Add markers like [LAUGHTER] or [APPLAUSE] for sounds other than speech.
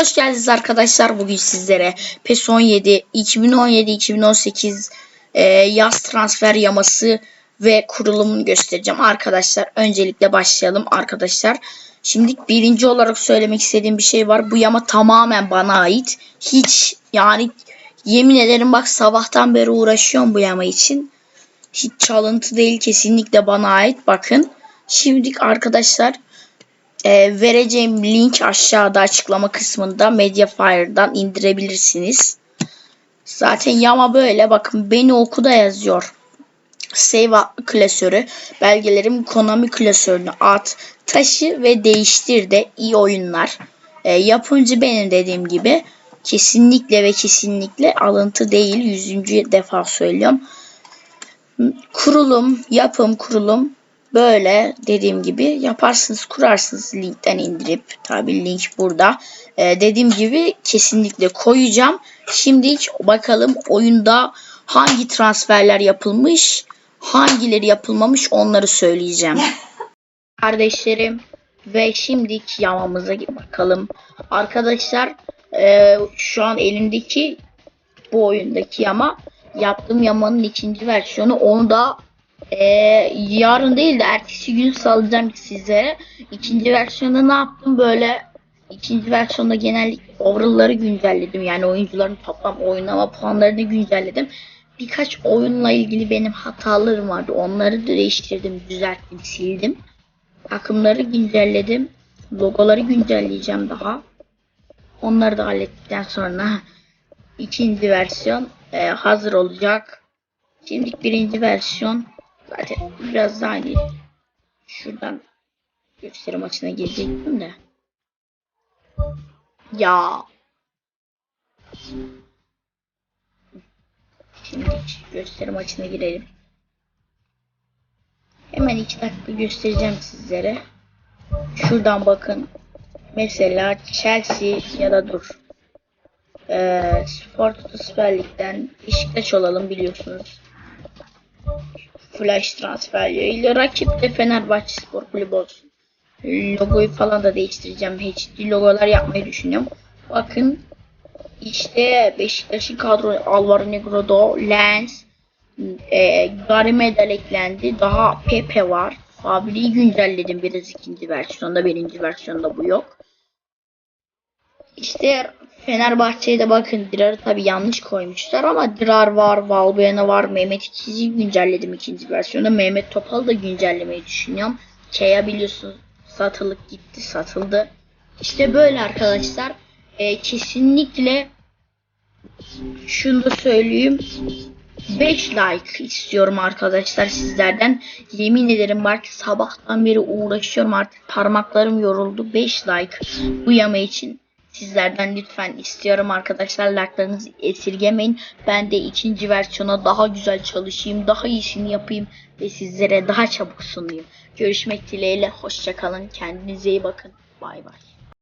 Hoş geldiniz arkadaşlar. Bugün sizlere PES 17 2017-2018 e, yaz transfer yaması ve kurulumunu göstereceğim. Arkadaşlar öncelikle başlayalım arkadaşlar. Şimdi birinci olarak söylemek istediğim bir şey var. Bu yama tamamen bana ait. Hiç yani yemin ederim bak sabahtan beri uğraşıyorum bu yama için. Hiç çalıntı değil kesinlikle bana ait. Bakın. Şimdi arkadaşlar e, vereceğim link aşağıda açıklama kısmında Mediafire'dan indirebilirsiniz. Zaten yama böyle. Bakın beni okuda yazıyor. Save klasörü. Belgelerim Konami klasörünü at. Taşı ve değiştir de iyi oyunlar. E, yapımcı benim dediğim gibi. Kesinlikle ve kesinlikle alıntı değil. Yüzüncü defa söylüyorum. Kurulum, yapım, kurulum böyle dediğim gibi yaparsınız kurarsınız linkten indirip. Tabi link burada. Ee, dediğim gibi kesinlikle koyacağım. Şimdi hiç bakalım oyunda hangi transferler yapılmış hangileri yapılmamış onları söyleyeceğim. [LAUGHS] Kardeşlerim ve şimdiki yamamıza bakalım. Arkadaşlar e, şu an elimdeki bu oyundaki yama yaptığım yamanın ikinci versiyonu. Onu da ee, yarın değil de ertesi gün salacağım sizlere. İkinci versiyonda ne yaptım böyle ikinci versiyonda genellikle overall'ları güncelledim. Yani oyuncuların toplam oynama puanlarını güncelledim. Birkaç oyunla ilgili benim hatalarım vardı. Onları değiştirdim, düzelttim, sildim. Takımları güncelledim. Logoları güncelleyeceğim daha. Onları da hallettikten sonra ikinci versiyon e, hazır olacak. Şimdi birinci versiyon Zaten biraz daha hani şuradan gösteri maçına girecektim de. Ya. Şimdi gösteri maçına girelim. Hemen iki dakika göstereceğim sizlere. Şuradan bakın. Mesela Chelsea ya da dur. Ee, Spor Süper Lig'den Beşiktaş olalım biliyorsunuz flash transferleriyle rakip de Fenerbahçe Spor Kulübü olsun. Logoyu falan da değiştireceğim. HD logolar yapmayı düşünüyorum. Bakın işte Beşiktaş'ın kadro Alvaro Negredo, Lens, e, Garimedel eklendi. Daha Pepe var. Fabri'yi güncelledim biraz ikinci versiyonda. Birinci versiyonda bu yok. İşte Fenerbahçe'ye de bakın Dirar'ı tabi yanlış koymuşlar ama Dirar var, Valbuena var, Mehmet İkiz'i güncelledim ikinci versiyonda. Mehmet Topal'ı da güncellemeyi düşünüyorum. Keya biliyorsunuz satılık gitti, satıldı. İşte böyle arkadaşlar. E, kesinlikle şunu da söyleyeyim. 5 like istiyorum arkadaşlar sizlerden. Yemin ederim bak sabahtan beri uğraşıyorum artık parmaklarım yoruldu. 5 like bu için. Sizlerden lütfen istiyorum arkadaşlar like'larınızı esirgemeyin. Ben de ikinci versiyona daha güzel çalışayım, daha iyisini yapayım ve sizlere daha çabuk sunayım. Görüşmek dileğiyle, hoşçakalın, kendinize iyi bakın, bay bay.